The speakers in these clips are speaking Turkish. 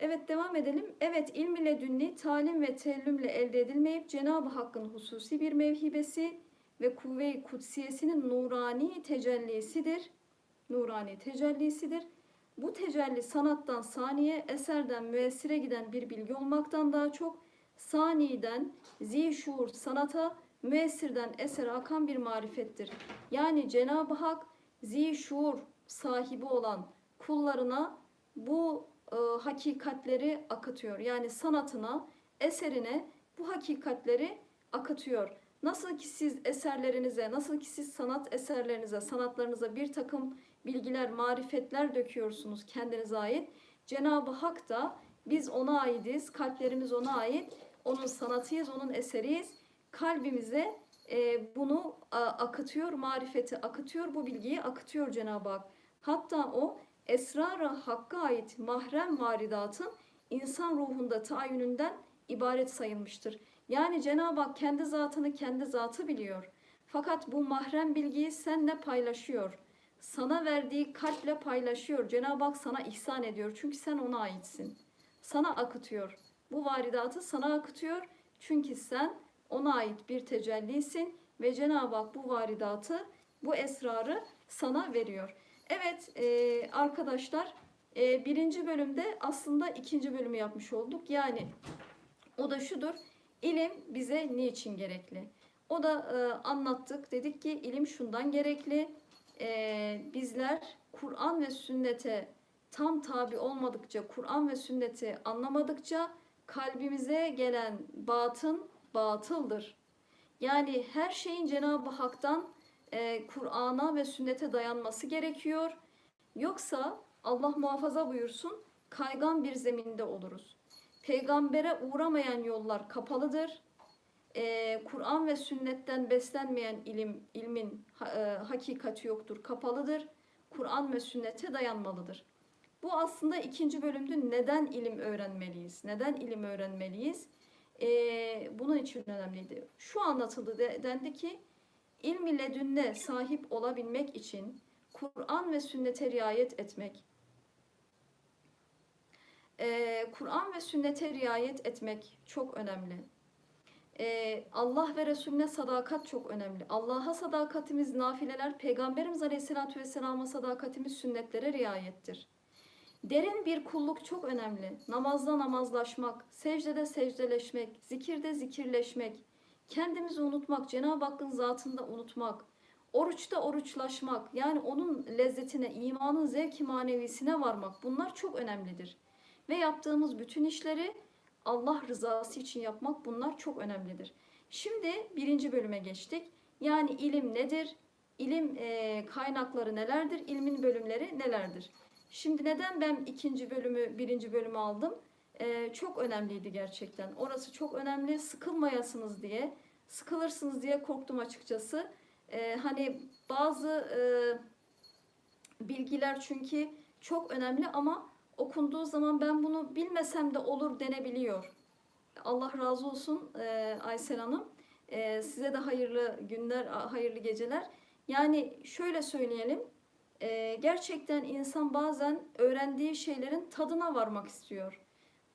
Evet devam edelim. Evet ilm ile dünni talim ve teellümle elde edilmeyip Cenab-ı Hakk'ın hususi bir mevhibesi ve kuvve-i kutsiyesinin nurani tecellisidir. Nurani tecellisidir. Bu tecelli sanattan saniye, eserden müessire giden bir bilgi olmaktan daha çok saniden zişuur sanata, müessirden esere akan bir marifettir. Yani Cenab-ı Hak zişuur sahibi olan kullarına bu e, hakikatleri akıtıyor. Yani sanatına, eserine bu hakikatleri akıtıyor. Nasıl ki siz eserlerinize, nasıl ki siz sanat eserlerinize, sanatlarınıza bir takım bilgiler, marifetler döküyorsunuz kendinize ait. Cenab-ı Hak da biz ona aitiz, kalplerimiz ona ait. Onun sanatıyız, onun eseriyiz. Kalbimize e, bunu a, akıtıyor, marifeti akıtıyor, bu bilgiyi akıtıyor Cenab-ı Hak. Hatta o esrar-ı hakka ait mahrem varidatın insan ruhunda tahayyününden ibaret sayılmıştır. Yani Cenab-ı Hak kendi zatını kendi zatı biliyor. Fakat bu mahrem bilgiyi seninle paylaşıyor. Sana verdiği kalple paylaşıyor. Cenab-ı Hak sana ihsan ediyor. Çünkü sen ona aitsin. Sana akıtıyor. Bu varidatı sana akıtıyor. Çünkü sen ona ait bir tecellisin ve Cenab-ı Hak bu varidatı, bu esrarı sana veriyor. Evet e, arkadaşlar e, birinci bölümde aslında ikinci bölümü yapmış olduk. Yani o da şudur. İlim bize niçin gerekli? O da e, anlattık. Dedik ki ilim şundan gerekli. E, bizler Kur'an ve sünnete tam tabi olmadıkça, Kur'an ve sünneti anlamadıkça kalbimize gelen batın batıldır. Yani her şeyin Cenab-ı Hak'tan e, Kur'an'a ve sünnete dayanması gerekiyor. Yoksa Allah muhafaza buyursun kaygan bir zeminde oluruz. Peygambere uğramayan yollar kapalıdır. E, Kur'an ve sünnetten beslenmeyen ilim, ilmin e, hakikati yoktur, kapalıdır. Kur'an ve sünnete dayanmalıdır. Bu aslında ikinci bölümde neden ilim öğrenmeliyiz? Neden ilim öğrenmeliyiz? E, bunun için önemliydi. Şu anlatıldı de- dendi ki ilm ile dünne sahip olabilmek için Kur'an ve sünnete riayet etmek, ee, Kur'an ve sünnete riayet etmek çok önemli. Ee, Allah ve Resulüne sadakat çok önemli. Allah'a sadakatimiz nafileler, Peygamberimiz Aleyhisselatü Vesselam'a sadakatimiz sünnetlere riayettir. Derin bir kulluk çok önemli. Namazda namazlaşmak, secdede secdeleşmek, zikirde zikirleşmek, kendimizi unutmak, Cenab-ı Hakk'ın zatında unutmak, oruçta oruçlaşmak, yani onun lezzetine, imanın zevki manevisine varmak bunlar çok önemlidir. Ve yaptığımız bütün işleri Allah rızası için yapmak bunlar çok önemlidir. Şimdi birinci bölüme geçtik. Yani ilim nedir? İlim e, kaynakları nelerdir? İlmin bölümleri nelerdir? Şimdi neden ben ikinci bölümü, birinci bölümü aldım? E, çok önemliydi gerçekten. Orası çok önemli. Sıkılmayasınız diye, sıkılırsınız diye korktum açıkçası. E, hani bazı e, bilgiler çünkü çok önemli ama okunduğu zaman ben bunu bilmesem de olur denebiliyor. Allah razı olsun e, Aysel Hanım. E, size de hayırlı günler, hayırlı geceler. Yani şöyle söyleyelim. e, gerçekten insan bazen öğrendiği şeylerin tadına varmak istiyor.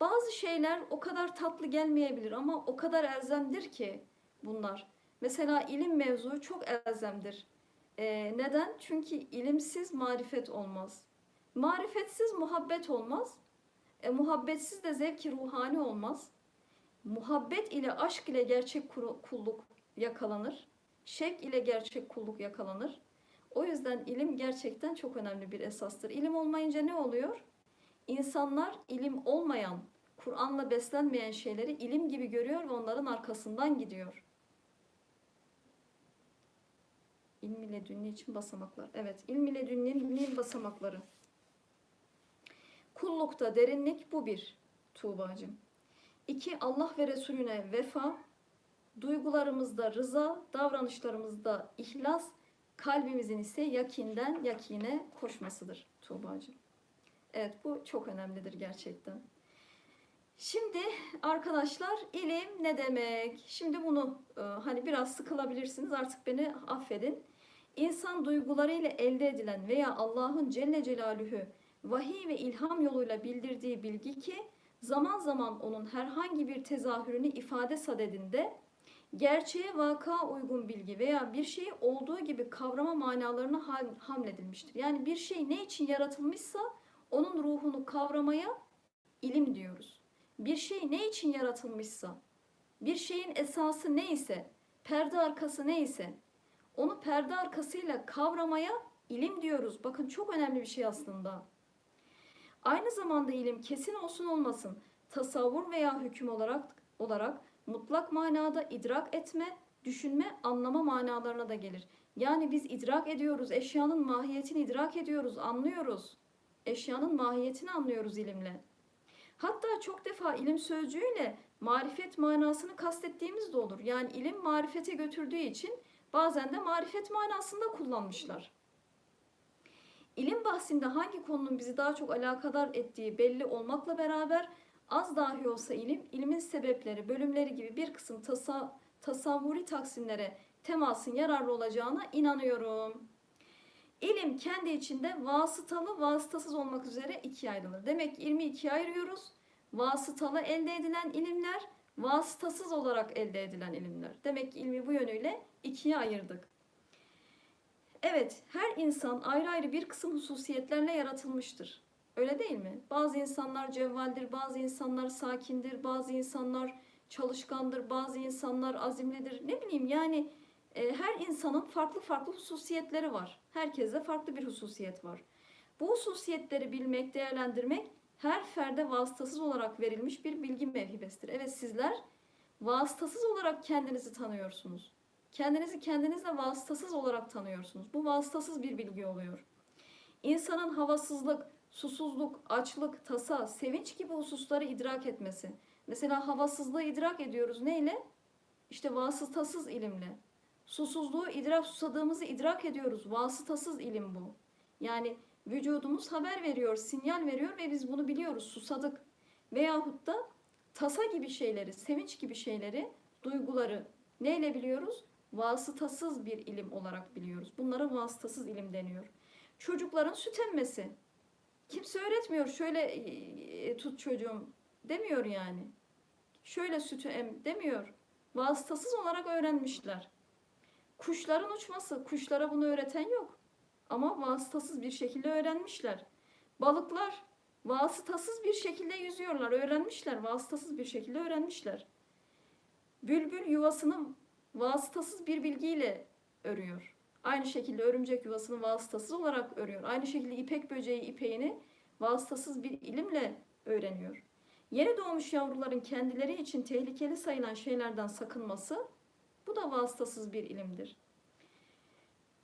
Bazı şeyler o kadar tatlı gelmeyebilir ama o kadar elzemdir ki bunlar. Mesela ilim mevzu çok elzemdir. E, neden? Çünkü ilimsiz marifet olmaz. Marifetsiz muhabbet olmaz. E, muhabbetsiz de zevki ruhani olmaz. Muhabbet ile aşk ile gerçek kulluk yakalanır. Şevk ile gerçek kulluk yakalanır. O yüzden ilim gerçekten çok önemli bir esastır. İlim olmayınca ne oluyor? İnsanlar ilim olmayan, Kur'an'la beslenmeyen şeyleri ilim gibi görüyor ve onların arkasından gidiyor. İlm ile dünni için basamaklar. Evet, ilm ile dünninin basamakları. Kullukta derinlik bu bir Tuğba'cığım. İki Allah ve Resulüne vefa, duygularımızda rıza, davranışlarımızda ihlas, kalbimizin ise yakinden yakine koşmasıdır Tuğba'cığım. Evet bu çok önemlidir gerçekten. Şimdi arkadaşlar ilim ne demek? Şimdi bunu e, hani biraz sıkılabilirsiniz artık beni affedin. İnsan duygularıyla elde edilen veya Allah'ın Celle Celaluhu vahiy ve ilham yoluyla bildirdiği bilgi ki zaman zaman onun herhangi bir tezahürünü ifade sadedinde gerçeğe vaka uygun bilgi veya bir şeyi olduğu gibi kavrama manalarına ham- hamledilmiştir. Yani bir şey ne için yaratılmışsa onun ruhunu kavramaya ilim diyoruz. Bir şey ne için yaratılmışsa, bir şeyin esası neyse, perde arkası neyse, onu perde arkasıyla kavramaya ilim diyoruz. Bakın çok önemli bir şey aslında. Aynı zamanda ilim kesin olsun olmasın tasavvur veya hüküm olarak olarak mutlak manada idrak etme, düşünme, anlama manalarına da gelir. Yani biz idrak ediyoruz, eşyanın mahiyetini idrak ediyoruz, anlıyoruz. Eşyanın mahiyetini anlıyoruz ilimle. Hatta çok defa ilim sözcüğüyle marifet manasını kastettiğimiz de olur. Yani ilim marifete götürdüğü için bazen de marifet manasında kullanmışlar. İlim bahsinde hangi konunun bizi daha çok alakadar ettiği belli olmakla beraber az dahi olsa ilim, ilimin sebepleri, bölümleri gibi bir kısım tasa, tasavvuri taksimlere temasın yararlı olacağına inanıyorum. İlim kendi içinde vasıtalı, vasıtasız olmak üzere ikiye ayrılır. Demek ki ilmi ikiye ayırıyoruz. Vasıtalı elde edilen ilimler, vasıtasız olarak elde edilen ilimler. Demek ki ilmi bu yönüyle ikiye ayırdık. Evet, her insan ayrı ayrı bir kısım hususiyetlerle yaratılmıştır. Öyle değil mi? Bazı insanlar cevvaldir, bazı insanlar sakindir, bazı insanlar çalışkandır, bazı insanlar azimlidir. Ne bileyim yani her insanın farklı farklı hususiyetleri var. Herkese farklı bir hususiyet var. Bu hususiyetleri bilmek, değerlendirmek her ferde vasıtasız olarak verilmiş bir bilgi mevhibesidir. Evet sizler vasıtasız olarak kendinizi tanıyorsunuz. Kendinizi kendinizle vasıtasız olarak tanıyorsunuz. Bu vasıtasız bir bilgi oluyor. İnsanın havasızlık, susuzluk, açlık, tasa, sevinç gibi hususları idrak etmesi. Mesela havasızlığı idrak ediyoruz neyle? İşte vasıtasız ilimle. Susuzluğu idrak, susadığımızı idrak ediyoruz. Vasıtasız ilim bu. Yani vücudumuz haber veriyor, sinyal veriyor ve biz bunu biliyoruz, susadık. Veyahut da tasa gibi şeyleri, sevinç gibi şeyleri, duyguları neyle biliyoruz? Vasıtasız bir ilim olarak biliyoruz. Bunlara vasıtasız ilim deniyor. Çocukların süt emmesi. Kimse öğretmiyor. Şöyle e, tut çocuğum demiyor yani. Şöyle sütü em demiyor. Vasıtasız olarak öğrenmişler. Kuşların uçması. Kuşlara bunu öğreten yok. Ama vasıtasız bir şekilde öğrenmişler. Balıklar vasıtasız bir şekilde yüzüyorlar. Öğrenmişler. Vasıtasız bir şekilde öğrenmişler. Bülbül yuvasını vasıtasız bir bilgiyle örüyor. Aynı şekilde örümcek yuvasını vasıtasız olarak örüyor. Aynı şekilde ipek böceği ipeğini vasıtasız bir ilimle öğreniyor. Yeni doğmuş yavruların kendileri için tehlikeli sayılan şeylerden sakınması bu da vasıtasız bir ilimdir.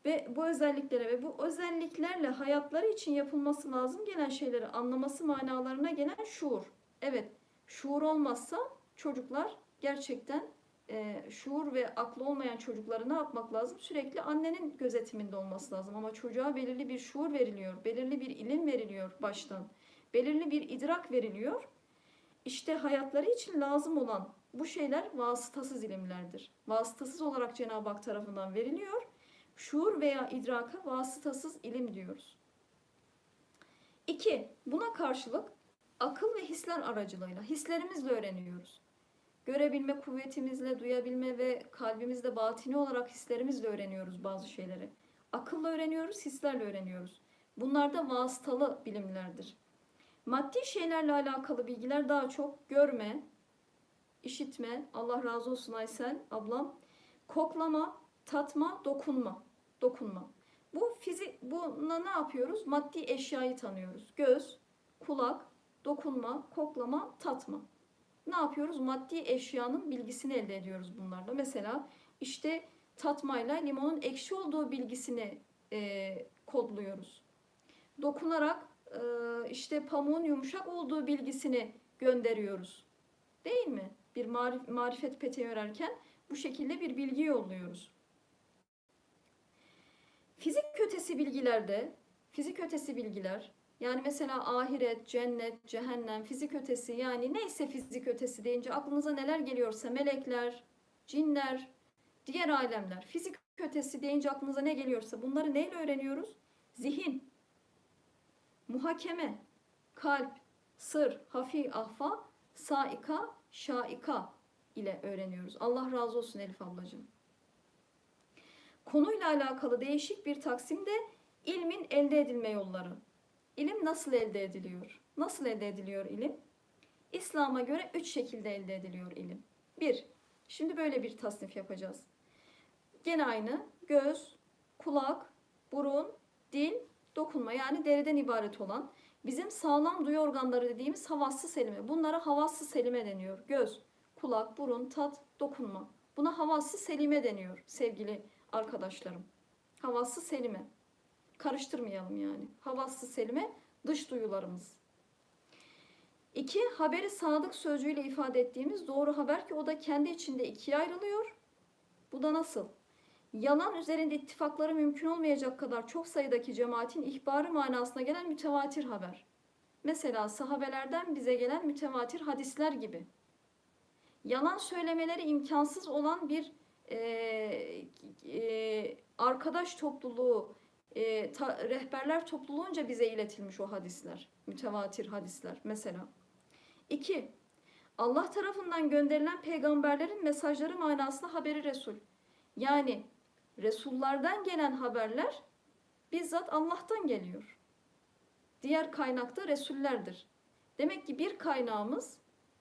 Ve bu özelliklere ve bu özelliklerle hayatları için yapılması lazım gelen şeyleri anlaması manalarına gelen şuur. Evet, şuur olmazsa çocuklar gerçekten e, şuur ve aklı olmayan çocukları ne yapmak lazım? Sürekli annenin gözetiminde olması lazım. Ama çocuğa belirli bir şuur veriliyor, belirli bir ilim veriliyor baştan. Belirli bir idrak veriliyor. İşte hayatları için lazım olan bu şeyler vasıtasız ilimlerdir. Vasıtasız olarak Cenab-ı Hak tarafından veriliyor. Şuur veya idraka vasıtasız ilim diyoruz. 2. Buna karşılık akıl ve hisler aracılığıyla, hislerimizle öğreniyoruz. Görebilme kuvvetimizle, duyabilme ve kalbimizde batini olarak hislerimizle öğreniyoruz bazı şeyleri. Akılla öğreniyoruz, hislerle öğreniyoruz. Bunlar da vasıtalı bilimlerdir. Maddi şeylerle alakalı bilgiler daha çok görme, işitme, Allah razı olsun Aysel ablam, koklama, tatma, dokunma, dokunma. Bu fizik, buna ne yapıyoruz? Maddi eşyayı tanıyoruz. Göz, kulak, dokunma, koklama, tatma ne yapıyoruz? Maddi eşyanın bilgisini elde ediyoruz bunlarla. Mesela işte tatmayla limonun ekşi olduğu bilgisini e, kodluyoruz. Dokunarak e, işte pamuğun yumuşak olduğu bilgisini gönderiyoruz. Değil mi? Bir marif, marifet peteği örerken bu şekilde bir bilgi yolluyoruz. Fizik ötesi bilgilerde, fizik ötesi bilgiler yani mesela ahiret, cennet, cehennem, fizik ötesi yani neyse fizik ötesi deyince aklınıza neler geliyorsa melekler, cinler, diğer alemler. Fizik ötesi deyince aklınıza ne geliyorsa bunları neyle öğreniyoruz? Zihin. muhakeme, kalp, sır, hafi, ahfa, saika, şaika ile öğreniyoruz. Allah razı olsun Elif ablacığım. Konuyla alakalı değişik bir taksimde ilmin elde edilme yolları. İlim nasıl elde ediliyor? Nasıl elde ediliyor ilim? İslam'a göre üç şekilde elde ediliyor ilim. Bir, şimdi böyle bir tasnif yapacağız. Gene aynı göz, kulak, burun, dil, dokunma yani deriden ibaret olan bizim sağlam duyu organları dediğimiz havaslı selime. Bunlara havaslı selime deniyor. Göz, kulak, burun, tat, dokunma. Buna havaslı selime deniyor sevgili arkadaşlarım. Havaslı selime. Karıştırmayalım yani. Havaslı selime dış duyularımız. İki, haberi sadık sözcüğüyle ifade ettiğimiz doğru haber ki o da kendi içinde ikiye ayrılıyor. Bu da nasıl? Yalan üzerinde ittifakları mümkün olmayacak kadar çok sayıdaki cemaatin ihbarı manasına gelen mütevatir haber. Mesela sahabelerden bize gelen mütevatir hadisler gibi. Yalan söylemeleri imkansız olan bir e, e, arkadaş topluluğu, e, ta- rehberler topluluğunca bize iletilmiş o hadisler. Mütevatir hadisler mesela. İki, Allah tarafından gönderilen peygamberlerin mesajları manasında haberi Resul. Yani Resullardan gelen haberler bizzat Allah'tan geliyor. Diğer kaynakta Resullerdir. Demek ki bir kaynağımız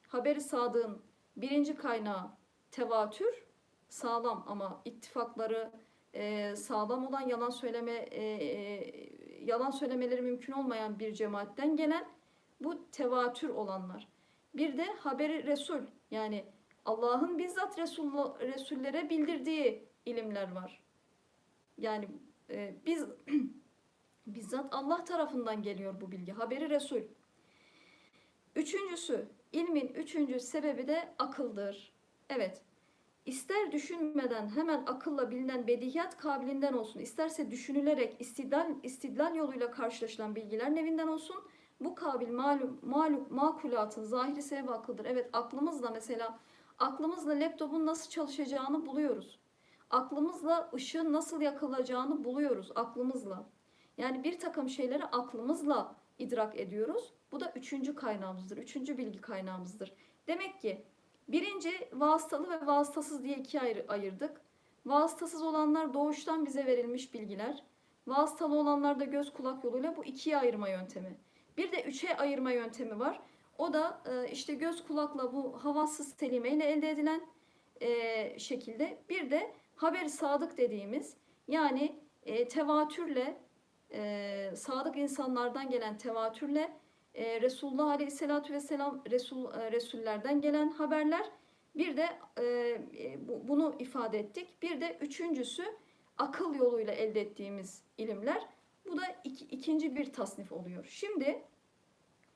haberi sadığın birinci kaynağı tevatür sağlam ama ittifakları e, sağlam olan yalan söyleme e, e, yalan söylemeleri mümkün olmayan bir cemaatten gelen bu tevatür olanlar. Bir de haberi Resul yani Allah'ın bizzat Resul, Resullere bildirdiği ilimler var. Yani e, biz bizzat Allah tarafından geliyor bu bilgi. Haberi Resul. Üçüncüsü, ilmin üçüncü sebebi de akıldır. Evet, ister düşünmeden hemen akılla bilinen bedihiyat kabiliğinden olsun, isterse düşünülerek istidlal, istidlal yoluyla karşılaşılan bilgiler nevinden olsun, bu kabil malum, malum, makulatın zahiri sebebi akıldır. Evet, aklımızla mesela, aklımızla laptopun nasıl çalışacağını buluyoruz. Aklımızla ışığın nasıl yakılacağını buluyoruz, aklımızla. Yani bir takım şeyleri aklımızla idrak ediyoruz. Bu da üçüncü kaynağımızdır, üçüncü bilgi kaynağımızdır. Demek ki birinci vasıtalı ve vasıtasız diye ikiye ayır, ayırdık. Vasıtasız olanlar doğuştan bize verilmiş bilgiler. Vasıtalı olanlar da göz kulak yoluyla bu ikiye ayırma yöntemi. Bir de üçe ayırma yöntemi var. O da e, işte göz kulakla bu havasız selimeyle elde edilen e, şekilde. Bir de haberi sadık dediğimiz yani e, tevatürle e, sadık insanlardan gelen tevatürle e, Resulullah Aleyhisselatü Vesselam Resul, e, Resullerden gelen haberler bir de e, e, bu, bunu ifade ettik. Bir de üçüncüsü akıl yoluyla elde ettiğimiz ilimler. Bu da iki, ikinci bir tasnif oluyor. Şimdi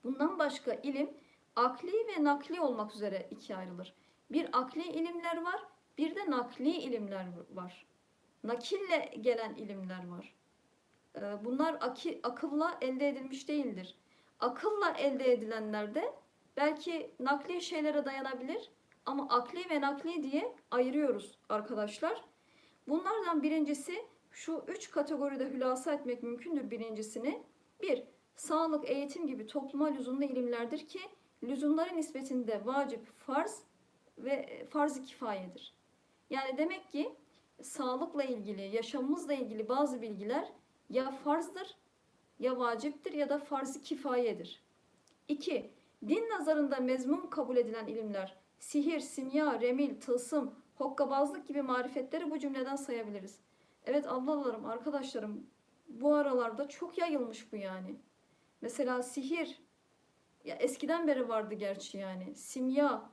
bundan başka ilim akli ve nakli olmak üzere ikiye ayrılır. Bir akli ilimler var, bir de nakli ilimler var. Nakille gelen ilimler var. Ee, Bunlar akılla elde edilmiş değildir. Akılla elde edilenler de belki nakli şeylere dayanabilir ama akli ve nakli diye ayırıyoruz arkadaşlar. Bunlardan birincisi şu üç kategoride hülasa etmek mümkündür birincisini. Bir, sağlık, eğitim gibi topluma lüzumlu ilimlerdir ki lüzumların nispetinde vacip, farz ve farz-ı kifayedir. Yani demek ki sağlıkla ilgili, yaşamımızla ilgili bazı bilgiler ya farzdır, ya vaciptir ya da farz-ı kifayedir. 2. Din nazarında mezmum kabul edilen ilimler, sihir, simya, remil, tılsım, hokkabazlık gibi marifetleri bu cümleden sayabiliriz. Evet ablalarım, arkadaşlarım bu aralarda çok yayılmış bu yani. Mesela sihir, ya eskiden beri vardı gerçi yani. Simya,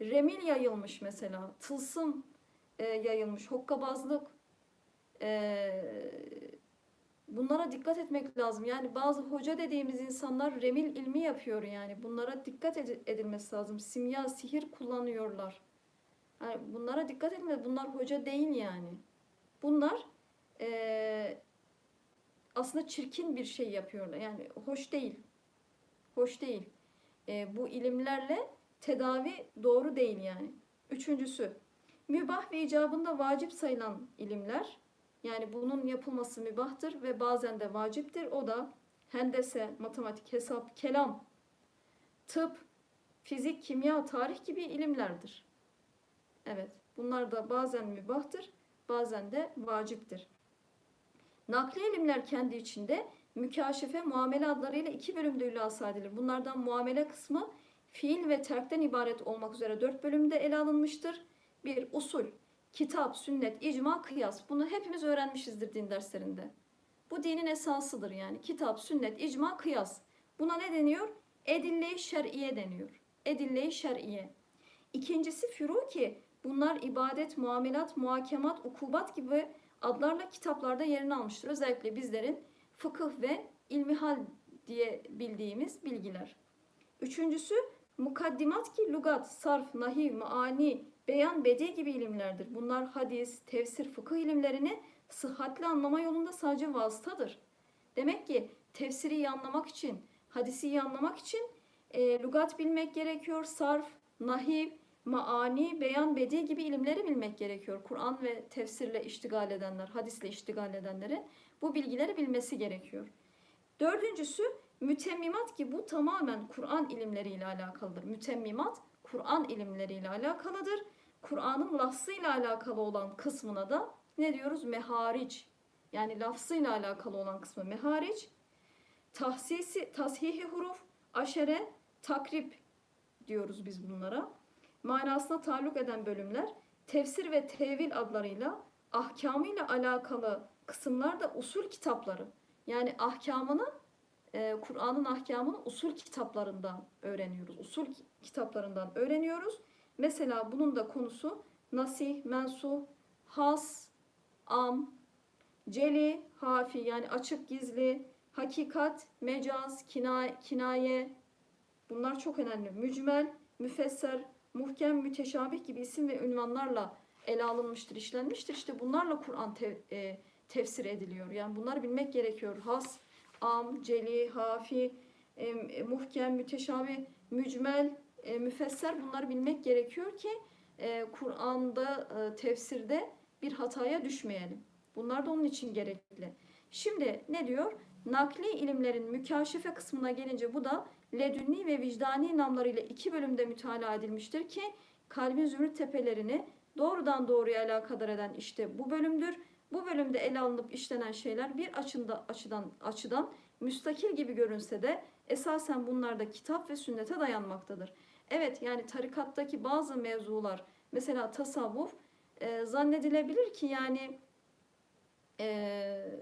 remil yayılmış mesela. Tılsım e, yayılmış. Hokkabazlık. E, bunlara dikkat etmek lazım. Yani bazı hoca dediğimiz insanlar remil ilmi yapıyor yani. Bunlara dikkat ed- edilmesi lazım. Simya, sihir kullanıyorlar. Yani bunlara dikkat etme. Bunlar hoca değil yani. Bunlar e, aslında çirkin bir şey yapıyorlar. Yani hoş değil. Hoş değil. E, bu ilimlerle tedavi doğru değil yani. Üçüncüsü, mübah ve icabında vacip sayılan ilimler. Yani bunun yapılması mübahtır ve bazen de vaciptir. O da hendese, matematik, hesap, kelam, tıp, fizik, kimya, tarih gibi ilimlerdir. Evet, bunlar da bazen mübahtır, bazen de vaciptir. Nakli ilimler kendi içinde mükaşefe, muamele adlarıyla iki bölümde hülasa edilir. Bunlardan muamele kısmı fiil ve terkten ibaret olmak üzere dört bölümde ele alınmıştır. Bir, usul, kitap, sünnet, icma, kıyas. Bunu hepimiz öğrenmişizdir din derslerinde. Bu dinin esasıdır yani. Kitap, sünnet, icma, kıyas. Buna ne deniyor? Edille-i şer'iye deniyor. Edille-i şer'iye. İkincisi füruki. Bunlar ibadet, muamelat, muhakemat, ukubat gibi adlarla kitaplarda yerini almıştır. Özellikle bizlerin fıkıh ve ilmihal diye bildiğimiz bilgiler. Üçüncüsü mukaddimat ki lugat, sarf, nahiv, maani, beyan, bedi gibi ilimlerdir. Bunlar hadis, tefsir, fıkıh ilimlerini sıhhatli anlama yolunda sadece vasıtadır. Demek ki tefsiri iyi anlamak için, hadisi iyi anlamak için e, lugat bilmek gerekiyor, sarf, nahiv, maani, beyan, bedi gibi ilimleri bilmek gerekiyor. Kur'an ve tefsirle iştigal edenler, hadisle iştigal edenleri bu bilgileri bilmesi gerekiyor. Dördüncüsü mütemmimat ki bu tamamen Kur'an ilimleriyle alakalıdır. Mütemmimat Kur'an ilimleriyle alakalıdır. Kur'an'ın lafzıyla alakalı olan kısmına da ne diyoruz? Mehariç. Yani lafzıyla alakalı olan kısmı mehariç. Tahsisi, tashihi huruf, aşere, takrib diyoruz biz bunlara. Manasına taalluk eden bölümler tefsir ve tevil adlarıyla ahkamıyla alakalı kısımlar da usul kitapları. Yani ahkamını e, Kur'an'ın ahkamını usul kitaplarından öğreniyoruz. Usul ki- kitaplarından öğreniyoruz. Mesela bunun da konusu nasih, mensuh, has, am, celi, hafi yani açık gizli, hakikat, mecaz, kina, kinaye bunlar çok önemli. Mücmel, müfesser, muhkem, müteşabih gibi isim ve ünvanlarla ele alınmıştır, işlenmiştir. İşte bunlarla Kur'an tev- e, tefsir ediliyor. Yani bunları bilmek gerekiyor. Has, am, celi, hafi, e, muhkem, müteşabih, mücmel, e, müfesser bunları bilmek gerekiyor ki e, Kur'an'da e, tefsirde bir hataya düşmeyelim. Bunlar da onun için gerekli. Şimdi ne diyor? Nakli ilimlerin mükaşefe kısmına gelince bu da ledünni ve vicdani namlarıyla iki bölümde mütalaa edilmiştir ki kalbin zümrüt tepelerini doğrudan doğruya alakadar eden işte bu bölümdür. Bu bölümde ele alınıp işlenen şeyler bir açında, açıdan açıdan müstakil gibi görünse de esasen bunlar da kitap ve sünnete dayanmaktadır. Evet yani tarikattaki bazı mevzular mesela tasavvuf e, zannedilebilir ki yani e,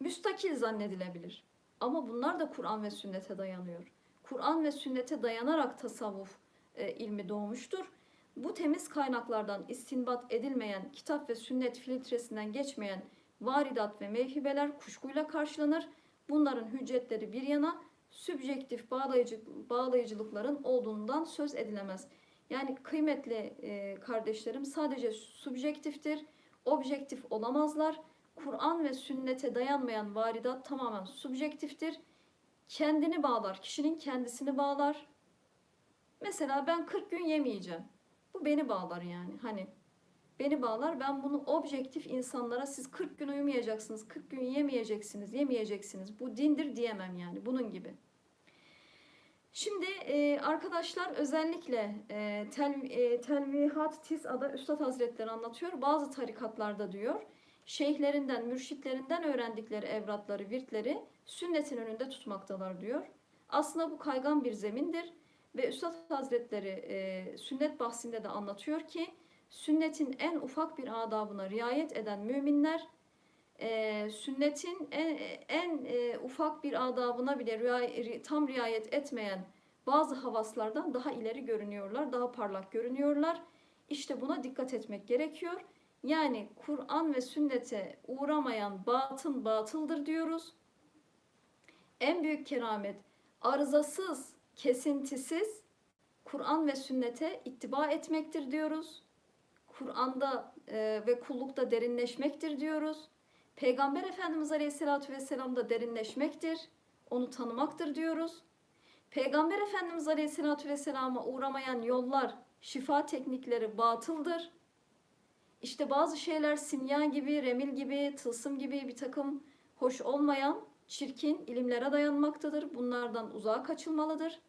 müstakil zannedilebilir. Ama bunlar da Kur'an ve sünnete dayanıyor. Kur'an ve sünnete dayanarak tasavvuf e, ilmi doğmuştur. Bu temiz kaynaklardan istinbat edilmeyen, kitap ve sünnet filtresinden geçmeyen varidat ve mevhibeler kuşkuyla karşılanır. Bunların hüccetleri bir yana sübjektif bağlayıcı, bağlayıcılıkların olduğundan söz edilemez. Yani kıymetli e, kardeşlerim sadece subjektiftir, objektif olamazlar. Kur'an ve sünnete dayanmayan varidat tamamen subjektiftir. Kendini bağlar, kişinin kendisini bağlar. Mesela ben 40 gün yemeyeceğim. Bu beni bağlar yani. Hani beni bağlar. Ben bunu objektif insanlara siz 40 gün uyumayacaksınız, 40 gün yemeyeceksiniz, yemeyeceksiniz. Bu dindir diyemem yani. Bunun gibi. Şimdi e, arkadaşlar özellikle e, tel, e, Telvihat Tis'a'da Üstad Hazretleri anlatıyor. Bazı tarikatlarda diyor şeyhlerinden, mürşitlerinden öğrendikleri evratları, virtleri sünnetin önünde tutmaktalar diyor. Aslında bu kaygan bir zemindir ve Üstad Hazretleri e, sünnet bahsinde de anlatıyor ki sünnetin en ufak bir adabına riayet eden müminler e, sünnetin en, en e, ufak bir adabına bile tam riayet etmeyen bazı havaslardan daha ileri görünüyorlar, daha parlak görünüyorlar. İşte buna dikkat etmek gerekiyor. Yani Kur'an ve sünnete uğramayan batın batıldır diyoruz. En büyük keramet arızasız, kesintisiz Kur'an ve sünnete ittiba etmektir diyoruz. Kur'an'da e, ve kullukta derinleşmektir diyoruz. Peygamber Efendimiz Aleyhisselatü Vesselam da derinleşmektir. Onu tanımaktır diyoruz. Peygamber Efendimiz Aleyhisselatü Vesselam'a uğramayan yollar, şifa teknikleri batıldır. İşte bazı şeyler simya gibi, remil gibi, tılsım gibi bir takım hoş olmayan çirkin ilimlere dayanmaktadır. Bunlardan uzağa kaçılmalıdır.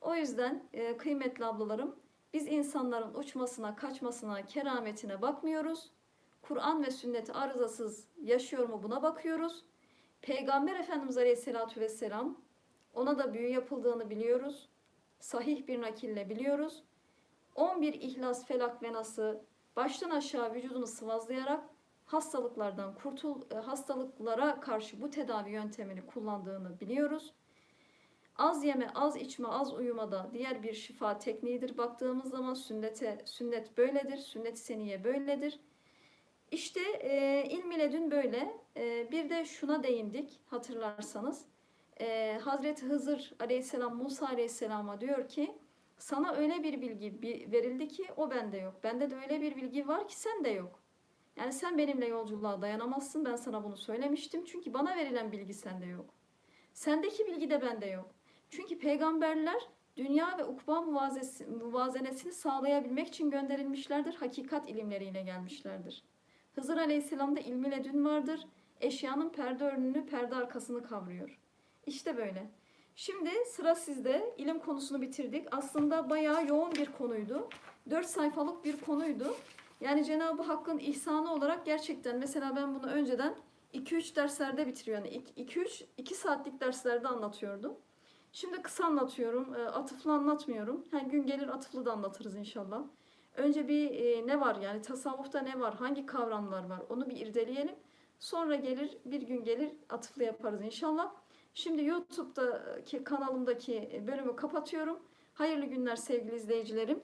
O yüzden e, kıymetli ablalarım biz insanların uçmasına, kaçmasına, kerametine bakmıyoruz. Kur'an ve sünneti arızasız yaşıyor mu buna bakıyoruz. Peygamber Efendimiz Aleyhisselatü Vesselam ona da büyü yapıldığını biliyoruz. Sahih bir nakille biliyoruz. 11 ihlas, felak ve nası baştan aşağı vücudunu sıvazlayarak hastalıklardan kurtul e, hastalıklara karşı bu tedavi yöntemini kullandığını biliyoruz. Az yeme, az içme, az uyuma da diğer bir şifa tekniğidir. Baktığımız zaman sünnete, sünnet böyledir, sünnet-i seniye böyledir. İşte e, ilm ile dün böyle. E, bir de şuna değindik hatırlarsanız. E, Hazreti Hızır aleyhisselam Musa aleyhisselama diyor ki sana öyle bir bilgi bi- verildi ki o bende yok. Bende de öyle bir bilgi var ki sende yok. Yani sen benimle yolculuğa dayanamazsın. Ben sana bunu söylemiştim. Çünkü bana verilen bilgi sende yok. Sendeki bilgi de bende yok. Çünkü peygamberler dünya ve ukba muvazenesini sağlayabilmek için gönderilmişlerdir. Hakikat ilimleriyle gelmişlerdir. Hızır Aleyhisselam'da ilmi ledün vardır. Eşyanın perde önünü, perde arkasını kavruyor. İşte böyle. Şimdi sıra sizde. İlim konusunu bitirdik. Aslında bayağı yoğun bir konuydu. 4 sayfalık bir konuydu. Yani Cenab-ı Hakk'ın ihsanı olarak gerçekten mesela ben bunu önceden 2-3 derslerde bitiriyorum. Yani 2-3 2 saatlik derslerde anlatıyordum. Şimdi kısa anlatıyorum. e, Atıflı anlatmıyorum. Her gün gelir atıflı da anlatırız inşallah. Önce bir e, ne var yani tasavvufta ne var, hangi kavramlar var onu bir irdeleyelim. Sonra gelir bir gün gelir atıflı yaparız inşallah. Şimdi YouTube'daki kanalımdaki bölümü kapatıyorum. Hayırlı günler sevgili izleyicilerim.